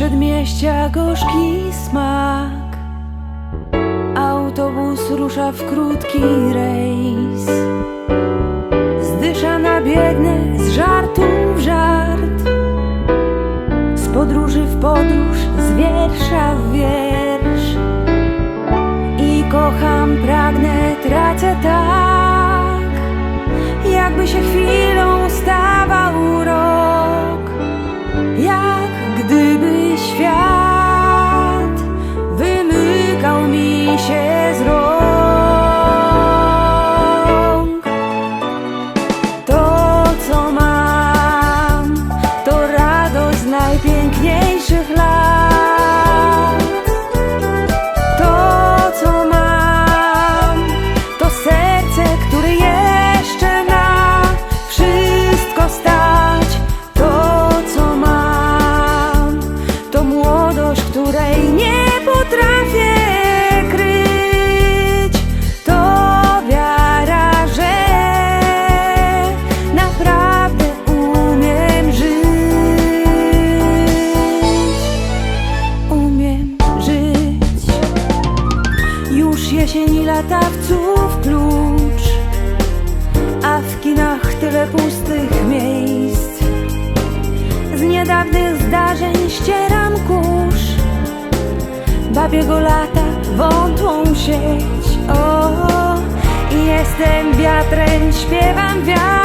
szczęścia gorzki smak. Autobus rusza w krótki rejs. Zdyszana biegnę z żartu w żart. Z podróży w podróż, z wiersza w wiersz. I kocham, pragnę, tracę tak, jakby się chwilą of life. Latawców klucz, a w kinach tyle pustych miejsc. Z niedawnych zdarzeń ścieram kurz, babiego lata wątłą sieć. O, jestem wiatrem, śpiewam wiatr.